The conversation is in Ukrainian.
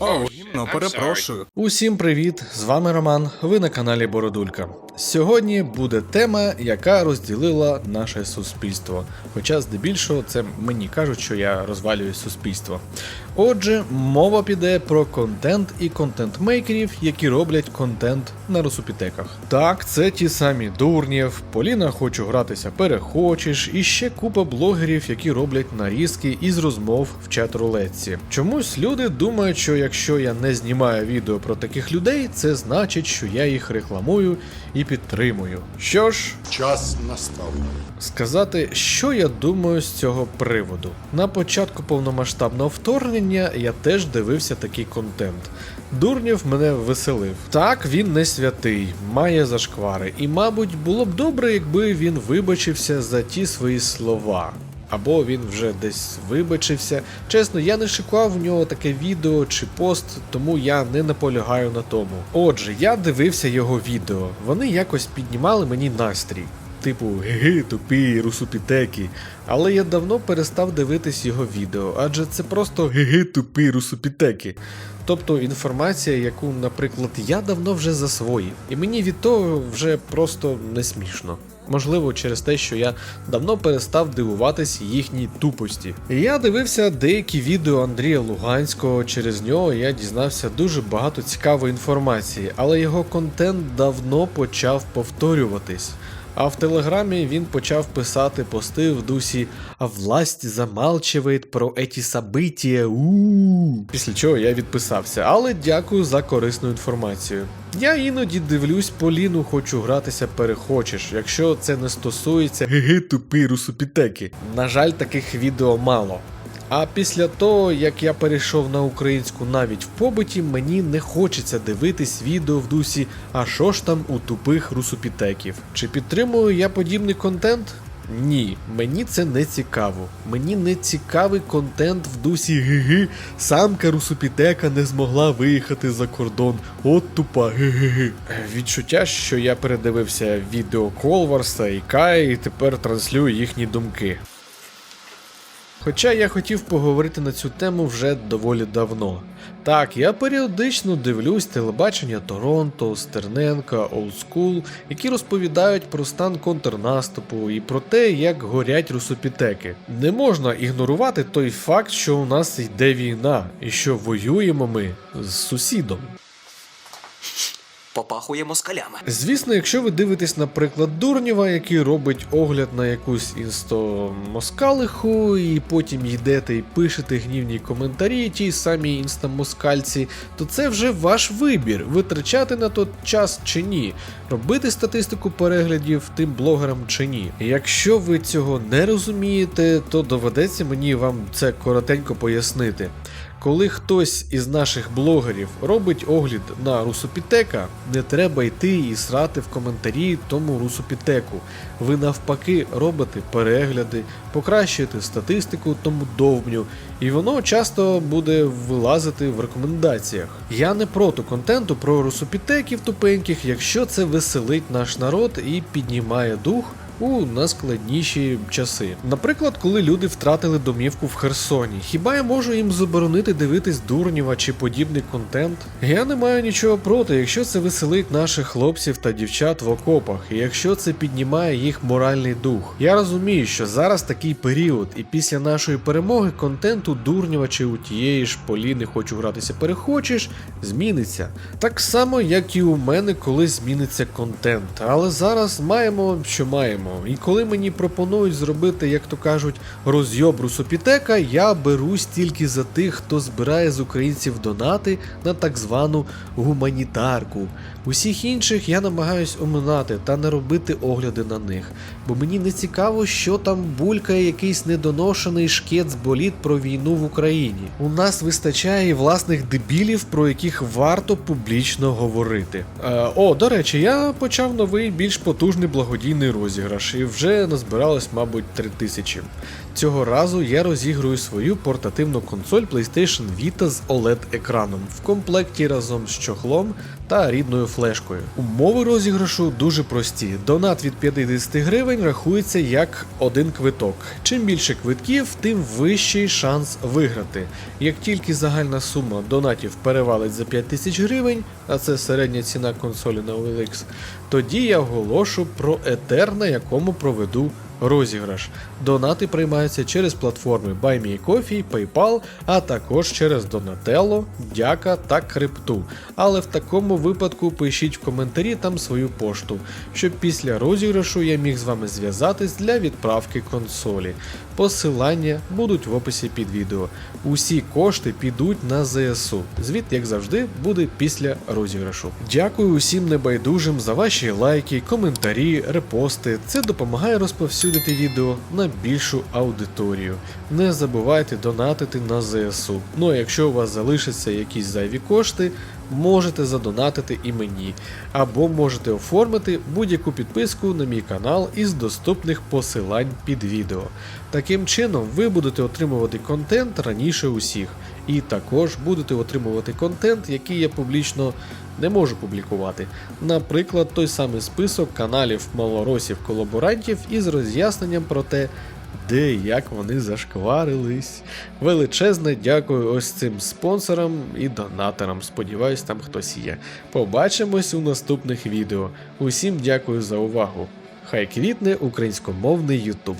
О, гімно, перепрошую. Усім привіт! З вами Роман. Ви на каналі Бородулька. Сьогодні буде тема, яка розділила наше суспільство. Хоча, здебільшого, це мені кажуть, що я розвалюю суспільство. Отже, мова піде про контент і контент-мейкерів, які роблять контент на русупітеках. Так, це ті самі Дурнєв, Поліна Хочу гратися перехочеш, і ще купа блогерів, які роблять нарізки із розмов в чат-рулетці. Чомусь люди думають, що якщо я не знімаю відео про таких людей, це значить, що я їх рекламую і підтримую. Що ж, Час настав. сказати, що я думаю з цього приводу. На початку повномасштабного вторгнення я теж дивився такий контент. Дурнів мене веселив. Так, він не святий, має зашквари, і, мабуть, було б добре, якби він вибачився за ті свої слова. Або він вже десь вибачився. Чесно, я не шукав в нього таке відео чи пост, тому я не наполягаю на тому. Отже, я дивився його відео. Вони якось піднімали мені настрій. Типу, геги, тупі, русупітеки. Але я давно перестав дивитись його відео, адже це просто геги, тупі, русупітеки. Тобто інформація, яку, наприклад, я давно вже засвоїв, і мені від того вже просто не смішно. Можливо, через те, що я давно перестав дивуватись їхній тупості. Я дивився деякі відео Андрія Луганського. Через нього я дізнався дуже багато цікавої інформації, але його контент давно почав повторюватись. А в телеграмі він почав писати пости в дусі А власть замалчивает про эти события. у Після чого я відписався, але дякую за корисну інформацію. Я іноді дивлюсь Поліну, хочу гратися перехочеш, якщо це не стосується геги тупі русупітеки. На жаль, таких відео мало. А після того, як я перейшов на українську навіть в побуті, мені не хочеться дивитись відео в дусі, а що ж там у тупих русупітеків. Чи підтримую я подібний контент? Ні, мені це не цікаво. Мені не цікавий контент в дусі гиги. Самка русупітека не змогла виїхати за кордон. От тупа. Відчуття, що я передивився відео Колварса і Кай, і тепер транслюю їхні думки. Хоча я хотів поговорити на цю тему вже доволі давно. Так, я періодично дивлюсь телебачення Торонто, Стерненка, Олдскул, які розповідають про стан контрнаступу і про те, як горять русопітеки. Не можна ігнорувати той факт, що у нас йде війна, і що воюємо ми з сусідом. Попахує москалями. Звісно, якщо ви дивитесь, наприклад, Дурнєва, який робить огляд на якусь інстомоскалиху, і потім йдете і пишете гнівні коментарі тій самій інстамоскальці, то це вже ваш вибір, витрачати на то час чи ні, робити статистику переглядів тим блогерам чи ні. Якщо ви цього не розумієте, то доведеться мені вам це коротенько пояснити. Коли хтось із наших блогерів робить огляд на русопітека, не треба йти і срати в коментарі тому русопітеку. Ви навпаки робите перегляди, покращуєте статистику тому довбню, і воно часто буде вилазити в рекомендаціях. Я не проти контенту про русопітеків тупеньких, якщо це веселить наш народ і піднімає дух у найскладніші часи. Наприклад, коли люди втратили домівку в Херсоні, хіба я можу їм заборонити дивитись Дурнєва чи подібний контент? Я не маю нічого проти, якщо це веселить наших хлопців та дівчат в окопах, і якщо це піднімає їх моральний дух. Я розумію, що зараз такий період, і після нашої перемоги контенту Дурнєва чи у тієї ж Поліни хочу гратися перехочеш, зміниться. Так само, як і у мене, коли зміниться контент. Але зараз маємо, що маємо. І коли мені пропонують зробити, як то кажуть, розйоб русопітека, я берусь тільки за тих, хто збирає з українців донати на так звану гуманітарку. Усіх інших я намагаюсь оминати та не робити огляди на них, бо мені не цікаво, що там булькає якийсь недоношений шкет з боліт про війну в Україні. У нас вистачає власних дебілів, про яких варто публічно говорити. Е, о, до речі, я почав новий більш потужний благодійний розіграш і вже назбиралось, мабуть, 3 тисячі. Цього разу я розігрую свою портативну консоль PlayStation Vita з OLED-екраном в комплекті разом з чохлом та рідною флешкою. Умови розіграшу дуже прості. Донат від 50 гривень рахується як один квиток. Чим більше квитків, тим вищий шанс виграти. Як тільки загальна сума донатів перевалить за 5000 гривень, а це середня ціна консолі на OLX, тоді я оголошу про етер, на якому проведу розіграш. Донати приймаються через платформи BuyMeCoffee, PayPal, а також через Donatello, Дяка та Крипту. Але в такому випадку пишіть в коментарі там свою пошту, щоб після розіграшу я міг з вами зв'язатись для відправки консолі. Посилання будуть в описі під відео. Усі кошти підуть на ЗСУ. Звіт, як завжди, буде після розіграшу. Дякую усім небайдужим за ваші лайки, коментарі, репости. Це допомагає розповсюдити відео на більшу аудиторію. Не забувайте донатити на ЗСУ. Ну а якщо у вас залишаться якісь зайві кошти, можете задонатити і мені, або можете оформити будь-яку підписку на мій канал із доступних посилань під відео. Таким чином, ви будете отримувати контент раніше усіх, і також будете отримувати контент, який я публічно не можу публікувати. Наприклад, той самий список каналів малоросів колаборантів із роз'ясненням про те, де і як вони зашкварились. Величезне дякую ось цим спонсорам і донаторам. Сподіваюсь, там хтось є. Побачимось у наступних відео. Усім дякую за увагу. Хай квітне українськомовний Ютуб.